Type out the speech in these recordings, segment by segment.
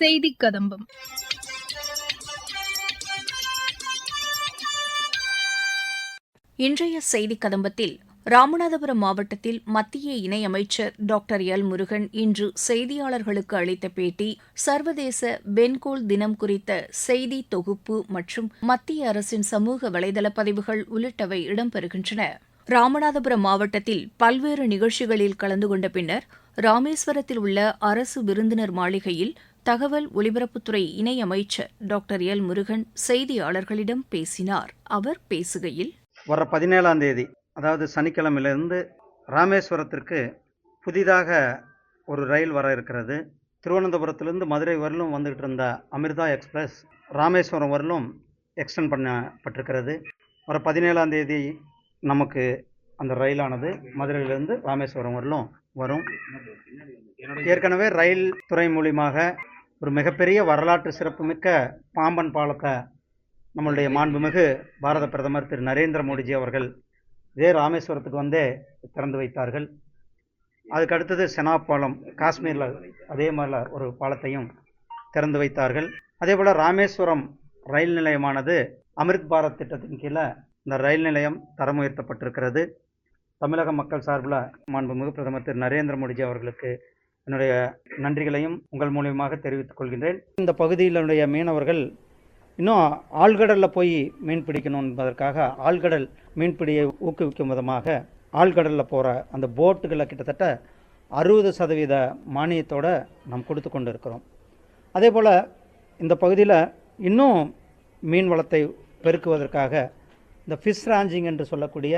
செய்தி கதம்பம். இன்றைய செய்தி கதம்பத்தில் ராமநாதபுரம் மாவட்டத்தில் மத்திய இணையமைச்சர் டாக்டர் எல் முருகன் இன்று செய்தியாளர்களுக்கு அளித்த பேட்டி சர்வதேச வெண்கோள் தினம் குறித்த செய்தி தொகுப்பு மற்றும் மத்திய அரசின் சமூக வலைதள பதிவுகள் உள்ளிட்டவை இடம்பெறுகின்றன. ராமநாதபுரம் மாவட்டத்தில் பல்வேறு நிகழ்ச்சிகளில் கலந்து கொண்ட பின்னர் ராமேஸ்வரத்தில் உள்ள அரசு விருந்தினர் மாளிகையில் தகவல் ஒலிபரப்புத்துறை இணையமைச்சர் டாக்டர் எல் முருகன் செய்தியாளர்களிடம் பேசினார். அவர் பேசுகையில் வர பதினேழாம் தேதி அதாவது சனிக்கிழமையிலிருந்து ராமேஸ்வரத்திற்கு புதிதாக ஒரு ரயில் வர இருக்கிறது. திருவனந்தபுரத்திலிருந்து மதுரை வரலும் வந்துகிட்டு இருந்த அமிர்தா எக்ஸ்பிரஸ் ராமேஸ்வரம் வரலும் எக்ஸ்டெண்ட் பண்ணப்பட்டிருக்கிறது. வர பதினேழாம் தேதி நமக்கு அந்த ரயிலானது மதுரையிலிருந்து ராமேஸ்வரம் வரலும் வரும். ஏற்கனவே ரயில் துறை மூலியமாக ஒரு மிகப்பெரிய வரலாற்று சிறப்புமிக்க பாம்பன் பாலத்தை நம்மளுடைய மாண்புமிகு பாரத பிரதமர் திரு நரேந்திர மோடிஜி அவர்கள் இதே ராமேஸ்வரத்துக்கு வந்தே திறந்து வைத்தார்கள். அதுக்கு அடுத்தது செனா பாலம் காஷ்மீரில் அதே மாதிரி ஒரு பாலத்தையும் திறந்து வைத்தார்கள். அதே போல் ராமேஸ்வரம் ரயில் நிலையமானது அமிர்த் பாரத் திட்டத்தின் கீழே இந்த ரயில் நிலையம் தரம் உயர்த்தப்பட்டிருக்கிறது தமிழக மக்கள் சார்பில் மாண்புமிகு பிரதமர் திரு நரேந்திர மோடிஜி அவர்களுக்கு என்னுடைய நன்றிகளையும் உங்கள் மூலியமாக தெரிவித்துக் கொள்கின்றேன். இந்த பகுதியிலுடைய மீனவர்கள் இன்னும் ஆழ்கடலில் போய் மீன் பிடிக்கணும் என்பதற்காக ஆழ்கடல் மீன்பிடியை ஊக்குவிக்கும் விதமாக ஆழ்கடலில் போகிற அந்த போட்டுகளை கிட்டத்தட்ட அறுபது சதவீத மானியத்தோடு நாம் கொடுத்து கொண்டு இருக்கிறோம் அதே போல் இந்த பகுதியில் இன்னும் மீன் வளத்தை பெருக்குவதற்காக இந்த ஃபிஷ் ராஞ்சிங் என்று சொல்லக்கூடிய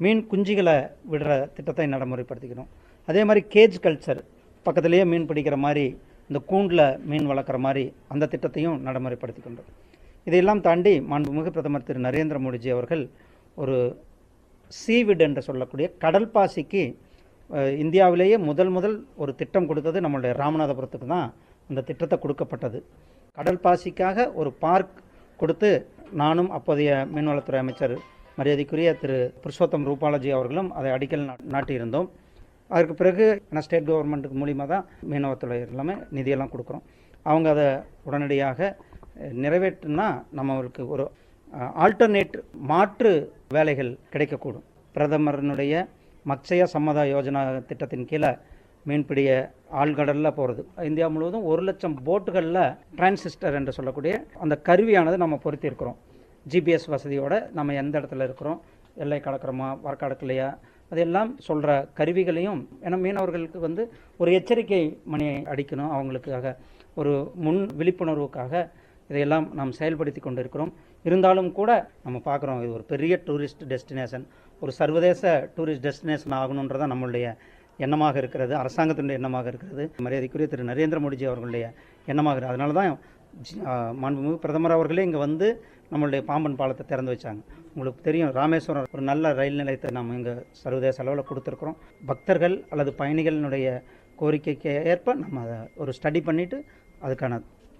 மீன் குஞ்சிகளை விடுற திட்டத்தை நடைமுறைப்படுத்திக்கணும் அதே மாதிரி கேஜ் கல்ச்சர் பக்கத்திலேயே மீன் பிடிக்கிற மாதிரி இந்த கூண்டில் மீன் வளர்க்குற மாதிரி அந்த திட்டத்தையும் நடைமுறைப்படுத்தி கொண்டது இதையெல்லாம் தாண்டி மாண்புமிகு பிரதமர் திரு. நரேந்திர மோடிஜி அவர்கள் ஒரு சீவிட் என்று சொல்லக்கூடிய கடல் பாசிக்கு இந்தியாவிலேயே முதல் முதல் ஒரு திட்டம் கொடுத்தது நம்மளுடைய ராமநாதபுரத்துக்கு தான் அந்த திட்டத்தை கொடுக்கப்பட்டது. கடல் பாசிக்காக ஒரு பார்க் கொடுத்து நானும் அப்போதைய மீன்வளத்துறை அமைச்சர் மரியாதைக்குரிய திரு. புருஷோத்தம் ரூபாலஜி அவர்களும் அதை அடிக்கல் நாட்டியிருந்தோம். அதற்கு பிறகு நான் ஸ்டேட் கவர்மெண்ட்டுக்கு மூலியமாக தான் மீனவத்துறை எல்லாமே நிதியெல்லாம் கொடுக்குறோம். அவங்க அதை உடனடியாக நிறைவேற்றினா நம்மளுக்கு ஒரு ஆல்டர்னேட் மாற்று வேலைகள் கிடைக்கக்கூடும். பிரதமரனுடைய மத்ஸ்ய சம்மதா யோஜனா திட்டத்தின் கீழே மீன்பிடிய ஆழ்கடலில் போகிறது இந்தியா முழுவதும் ஒரு லட்சம் போட்டுகளில் டிரான்சிஸ்டர் என்று சொல்லக்கூடிய அந்த கருவியானது நம்ம பொருத்தியிருக்கிறோம். ஜிபிஎஸ் வசதியோடு நம்ம எந்த இடத்துல இருக்கிறோம்? எல்லை கடக்கிறோமா? வரக்கடக்கலையா அதெல்லாம் சொல்கிற கருவிகளையும் ஏன்னா மீனவர்களுக்கு வந்து ஒரு எச்சரிக்கை மணியை அடிக்கணும். அவங்களுக்காக ஒரு முன் விழிப்புணர்வுக்காக இதையெல்லாம் நாம் செயல்படுத்தி கொண்டிருக்கிறோம். இருந்தாலும் கூட நம்ம பார்க்குறோம் இது ஒரு பெரிய டூரிஸ்ட் டெஸ்டினேஷன் ஒரு சர்வதேச டூரிஸ்ட் டெஸ்டினேஷன் ஆகணுன்றதான் நம்மளுடைய எண்ணமாக இருக்கிறது அரசாங்கத்தினுடைய எண்ணமாக இருக்கிறது. மரியாதைக்குரிய திரு நரேந்திர மோடிஜி அவர்களுடைய எண்ணமாக இருக்குது அதனால தான் மாண்புமிகு பிரதமர் அவர்களே இங்கே வந்து நம்மளுடைய பாம்பன் பாலத்தை திறந்து வச்சாங்க. உங்களுக்கு தெரியும் ராமேஸ்வரம் ஒரு நல்ல ரயில் நிலையத்தை நம்ம இங்கே சர்வதேச அளவில் கொடுத்துருக்குறோம். பக்தர்கள் அல்லது பயணிகளினுடைய கோரிக்கைக்கு ஏற்ப நம்ம அதை ஒரு ஸ்டடி பண்ணிவிட்டு அதுக்கான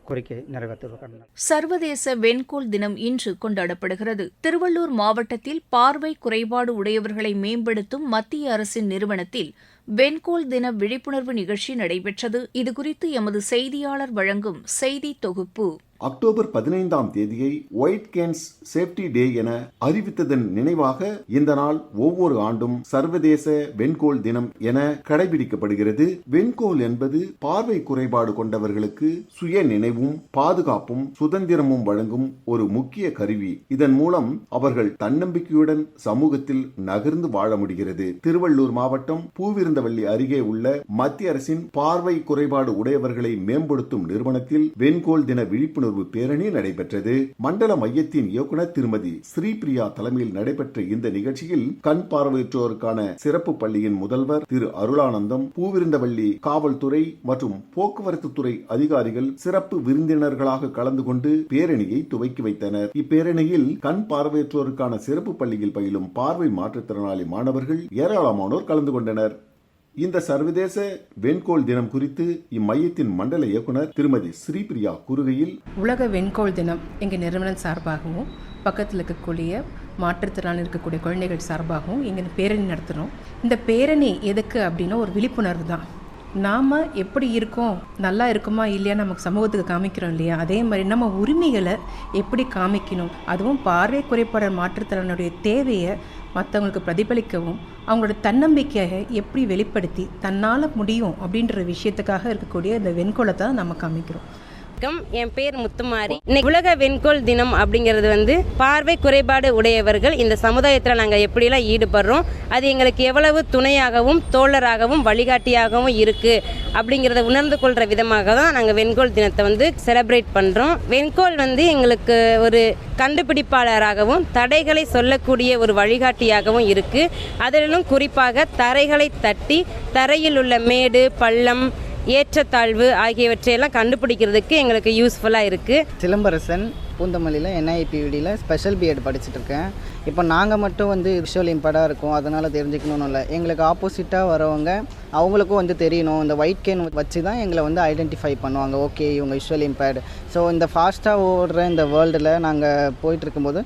கோரிக்கை நிறைவேற்றுவதற்கான சர்வதேச வெண்கோள் தினம் இன்று கொண்டாடப்படுகிறது. திருவள்ளூர் மாவட்டத்தில் பார்வை குறைபாடு உடையவர்களை மேம்படுத்தும் மத்திய அரசின் நிறுவனத்தில் வெண்கோள் தின விழிப்புணர்வு நிகழ்ச்சி நடைபெற்றது. இதுகுறித்து எமது செய்தியாளர் வழங்கும் செய்தி தொகுப்பு. அக்டோபர் பதினைந்தாம் தேதியை ஒயிட் கேன்ஸ் சேஃப்டி டே என அறிவித்ததன் நினைவாக இந்த நாள் ஒவ்வொரு ஆண்டும் சர்வதேச வெண்கோள் தினம் என கடைபிடிக்கப்படுகிறது. வெண்கோள் என்பது பார்வை குறைபாடு கொண்டவர்களுக்கு சுய நினைவும் பாதுகாப்பும் சுதந்திரமும் வழங்கும் ஒரு முக்கிய கருவி. இதன் மூலம் அவர்கள் தன்னம்பிக்கையுடன் சமூகத்தில் நகர்ந்து வாழ முடிகிறது. திருவள்ளூர் மாவட்டம் பூவிருந்தவள்ளி அருகே உள்ள மத்திய அரசின் பார்வை குறைபாடு உடையவர்களை மேம்படுத்தும் நிறுவனத்தில் வெண்கோள் தின விழிப்புணர்வு பேரணி நடைபெற்றது. மண்டல மையத்தின் இயக்குநர் திருமதி ஸ்ரீபிரியா தலைமையில் நடைபெற்ற இந்த நிகழ்ச்சியில் கண் பார்வையற்றோருக்கான சிறப்பு பள்ளியின் முதல்வர் திரு அருளானந்தம் பூவிருந்தவள்ளி காவல்துறை மற்றும் போக்குவரத்து துறை அதிகாரிகள் சிறப்பு விருந்தினர்களாக கலந்து கொண்டு பேரணியை துவக்கி வைத்தனர். இப்பேரணியில் கண் பார்வையற்றோருக்கான சிறப்பு பள்ளியில் பயிலும் பார்வை மாற்றுத்திறனாளி மாணவர்கள் ஏராளமானோர் கலந்து கொண்டனர். இந்த சர்வதேச வெண்கோள் தினம் குறித்து இம்மையத்தின் மண்டல இயக்குனர் திருமதி ஸ்ரீபிரியா கூறுகையில் உலக வெண்கோள் தினம் எங்கள் நிறுவனம் சார்பாகவும் பக்கத்தில் இருக்கக்கூடிய மாற்றுத்திறனாளி இருக்கக்கூடிய குழந்தைகள் சார்பாகவும் இங்கே பேரணி நடத்துகிறோம் இந்த பேரணி எதுக்கு அப்படின்னா ஒரு விழிப்புணர்வு தான். நாம் எப்படி இருக்கோம் நல்லா இருக்குமா இல்லையா நமக்கு சமூகத்துக்கு காமிக்கிறோம் இல்லையா? அதே மாதிரி நம்ம உரிமைகளை எப்படி காமிக்கணும் அதுவும் பார்வை குறைபாடு மாற்றுத்திறனுடைய தேவையை மற்றவங்களுக்கு பிரதிபலிக்கவும் அவங்களோட தன்னம்பிக்கையை எப்படி வெளிப்படுத்தி தன்னால் முடியும் அப்படின்ற விஷயத்துக்காக இருக்கக்கூடிய இந்த வெண்கோளத்தை நம்ம காமிக்கிறோம். வணக்கம். என் பேர் முத்துமாரி. இன்னைக்கு உலக வெண்கோள் தினம் அப்படிங்கிறது வந்து பார்வை குறைபாடு உடையவர்கள் இந்த சமுதாயத்தில் நாங்கள் எப்படிலாம் ஈடுபடுறோம் அது எங்களுக்கு எவ்வளவு துணையாகவும் தோழராகவும் வழிகாட்டியாகவும் இருக்குது அப்படிங்கிறத உணர்ந்து கொள்கிற விதமாக தான் நாங்கள் வெண்கோள் தினத்தை வந்து செலப்ரேட் பண்ணுறோம் வெண்கோள் வந்து எங்களுக்கு ஒரு கண்டுபிடிப்பாளராகவும் தடைகளை சொல்லக்கூடிய ஒரு வழிகாட்டியாகவும் இருக்குது அதிலும் குறிப்பாக தரைகளை தட்டி தரையில் உள்ள மேடு பள்ளம் ஏற்றத்தாழ்வு ஆகியவற்றையெல்லாம் கண்டுபிடிக்கிறதுக்கு எங்களுக்கு யூஸ்ஃபுல்லாக இருக்குது சிலம்பரசன் பூந்தமல்லியில் என்ஐபிவிடியில் ஸ்பெஷல் பிஎட் படிச்சுட்ருக்கேன் இப்போ நாங்கள் மட்டும் வந்து விஷுவல் இம்பேர்டாக இருக்கோம் அதனால் தெரிஞ்சுக்கணும்னு இல்லை. எங்களுக்கு ஆப்போசிட்டாக வரவங்க அவங்களுக்கும் வந்து தெரியணும். இந்த ஒயிட் கேன் வச்சு தான் எங்களை வந்து ஐடென்டிஃபை பண்ணுவாங்க. ஓகே இவங்க விஷுவல் இம்பேர்டு ஸோ இந்த ஃபாஸ்ட்டாக ஓடுற இந்த வேர்ல்டில் நாங்கள் போயிட்டுருக்கும்போது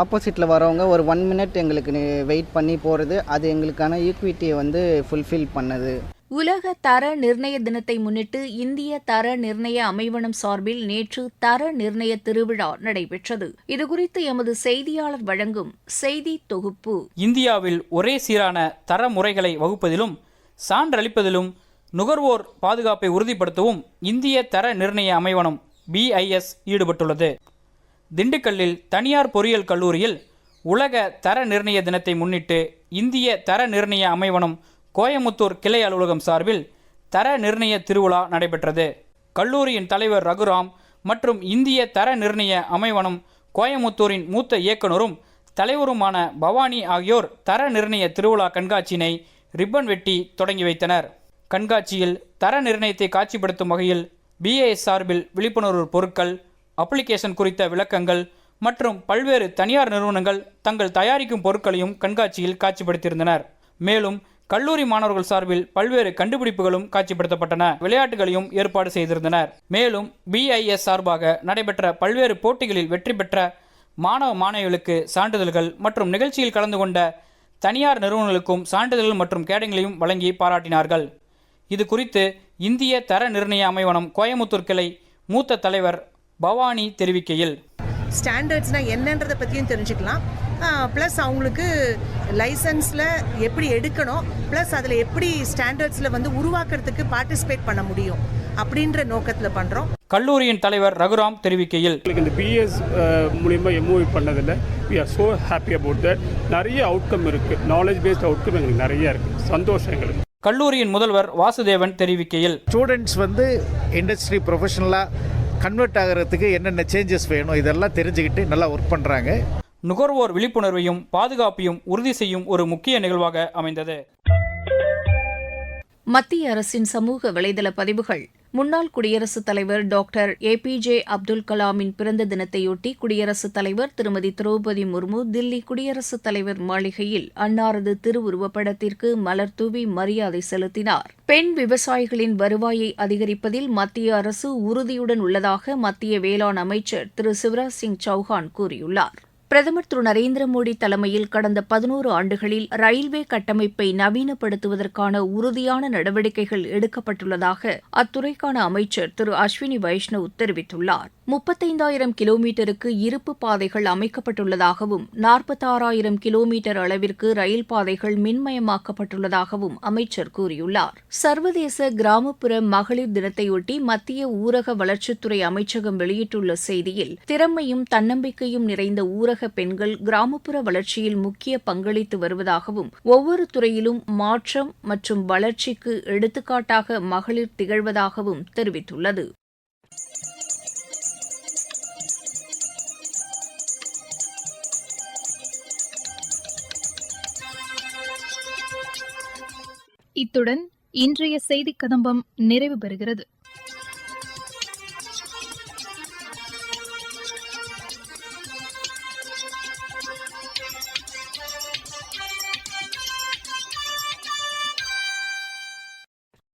ஆப்போசிட்டில் வரவங்க ஒரு ஒன் மினிட் எங்களுக்கு வெயிட் பண்ணி போகிறது அது எங்களுக்கான ஈக்விட்டியை வந்து ஃபுல்ஃபில் பண்ணுது. உலக தர நிர்ணய தினத்தை முன்னிட்டு இந்திய தர நிர்ணய அமைவனம் சார்பில் நேற்று தர நிர்ணய திருவிழா நடைபெற்றது. இதுகுறித்து எமது செய்தியாளர் வழங்கும் செய்தி தொகுப்பு. இந்தியாவில் ஒரே சீரான தர முறைகளை வகுப்பதிலும் சான்றளிப்பதிலும் நுகர்வோர் பாதுகாப்பை உறுதிப்படுத்தவும் இந்திய தர நிர்ணய அமைவனம் பிஐஎஸ் ஈடுபட்டுள்ளது. திண்டுக்கல்லில் தனியார் பொறியியல் கல்லூரியில் உலக தர நிர்ணய தினத்தை முன்னிட்டு இந்திய தர நிர்ணய அமைவனம் கோயமுத்தூர் கிளை அலுவலகம் சார்பில் தர நிர்ணய திருவிழா நடைபெற்றது. கல்லூரியின் தலைவர் ரகுராம் மற்றும் இந்திய தர நிர்ணய அமைவனம் கோயமுத்தூரின் மூத்த இயக்குனரும் தலைவருமான பவானி ஆகியோர் தர நிர்ணய திருவிழா கண்காட்சியினை ரிப்பன் வெட்டி தொடங்கி வைத்தனர். கண்காட்சியில் தர நிர்ணயத்தை காட்சிப்படுத்தும் வகையில் பிஏஎஸ் சார்பில் விழிப்புணர்வு பொருட்கள் அப்ளிகேஷன் குறித்த விளக்கங்கள் மற்றும் பல்வேறு தனியார் நிறுவனங்கள் தங்கள் தயாரிக்கும் பொருட்களையும் கண்காட்சியில் காட்சிப்படுத்தியிருந்தனர். மேலும் கல்லூரி மாணவர்கள் சார்பில் பல்வேறு கண்டுபிடிப்புகளும் காட்சிப்படுத்தப்பட்டன. விளையாட்டுகளையும் ஏற்பாடு செய்திருந்தனர். மேலும் பிஐஎஸ் சார்பாக நடைபெற்ற பல்வேறு போட்டிகளில் வெற்றி பெற்ற மாணவ மாணவிகளுக்கு சான்றிதழ்கள் மற்றும் நிகழ்ச்சியில் கலந்து கொண்ட தனியார் நிறுவனங்களுக்கும் சான்றிதழ்கள் மற்றும் கேடங்களையும் வழங்கி பாராட்டினார்கள். இது குறித்து இந்திய தர நிர்ணய அமைவனம் கோயமுத்தூர் கிளை மூத்த தலைவர் பவானி தெரிவிக்கையில் ஸ்டாண்டர்ட்ஸ்னால் என்னன்றதை பற்றியும் தெரிஞ்சுக்கலாம். ப்ளஸ் அவங்களுக்கு லைசன்ஸில் எப்படி எடுக்கணும் ப்ளஸ் அதில் எப்படி ஸ்டாண்டர்ட்ஸில் வந்து உருவாக்குறதுக்கு பார்ட்டிசிபேட் பண்ண முடியும் அப்படின்ற நோக்கத்தில் பண்ணுறோம் கல்லூரியின் தலைவர் ரகுராம் தெரிவிக்கையில் எங்களுக்கு இந்த பிஎஸ் மூலிமா எம்ஓவி பண்ணதில் we are so happy about that நிறைய அவுட்கம் இருக்குது நாலேஜ் பேஸ்ட் அவுட்கம் எங்களுக்கு நிறைய இருக்குது சந்தோஷம் எங்களுக்கு. கல்லூரியின் முதல்வர் வாசுதேவன் தெரிவிக்கையில் ஸ்டூடெண்ட்ஸ் வந்து இண்டஸ்ட்ரி ப்ரொஃபஷனலாக கன்வெர்ட் ஆகிறதுக்கு என்னென்ன சேஞ்சஸ் வேணும் இதெல்லாம் தெரிஞ்சுக்கிட்டு நல்லா ஒர்க் பண்ணுறாங்க நுகர்வோர் விழிப்புணர்வையும் பாதுகாப்பையும் உறுதி செய்யும் ஒரு முக்கிய நிகழ்வாக அமைந்தது. மத்திய அரசின் சமூக வலைதள பதிவுகள் முன்னாள் குடியரசுத் தலைவர் doctor A P J Abdul கலாமின் பிறந்த தினத்தையொட்டி குடியரசுத் தலைவர் திருமதி திரௌபதி முர்மு தில்லி குடியரசுத் தலைவர் மாளிகையில் அன்னாரது திருவுருவப்படத்திற்கு மலர் தூவி மரியாதை செலுத்தினார். பெண் விவசாயிகளின் வருவாயை அதிகரிப்பதில் மத்திய அரசு உறுதியுடன் உள்ளதாக மத்திய வேளாண் அமைச்சர் திரு சிவராஜ் சிங் சௌஹான் கூறியுள்ளார். பிரதமர் திரு நரேந்திர மோடி தலைமையில் கடந்த பதினோரு ஆண்டுகளில் ரயில்வே கட்டமைப்பை நவீனப்படுத்துவதற்கான உறுதியான நடவடிக்கைகள் எடுக்கப்பட்டுள்ளதாக அத்துறைக்கான அமைச்சர் திரு அஸ்வினி வைஷ்ணவ் தெரிவித்துள்ளார். முப்பத்தைந்தாயிரம் கிலோமீட்டருக்கு இருப்பு பாதைகள் அமைக்கப்பட்டுள்ளதாகவும் நாற்பத்தாறாயிரம் கிலோமீட்டர் அளவிற்கு ரயில் பாதைகள் மின்மயமாக்கப்பட்டுள்ளதாகவும் அமைச்சர் கூறியுள்ளார். சர்வதேச கிராமப்புற மகளிர் தினத்தையொட்டி மத்திய ஊரக வளர்ச்சித்துறை அமைச்சகம் வெளியிட்டுள்ள செய்தியில் திறமையும் தன்னம்பிக்கையும் நிறைந்த ஊரக பெண்கள் கிராமப்புற வளர்ச்சியில் முக்கிய பங்களித்து வருவதாகவும் ஒவ்வொரு துறையிலும் மாற்றம் மற்றும் வளர்ச்சிக்கு எடுத்துக்காட்டாக மகளிர் திகழ்வதாகவும் தெரிவித்துள்ளது. இத்துடன் இன்றைய செய்திக் கதம்பம் நிறைவு பெறுகிறது.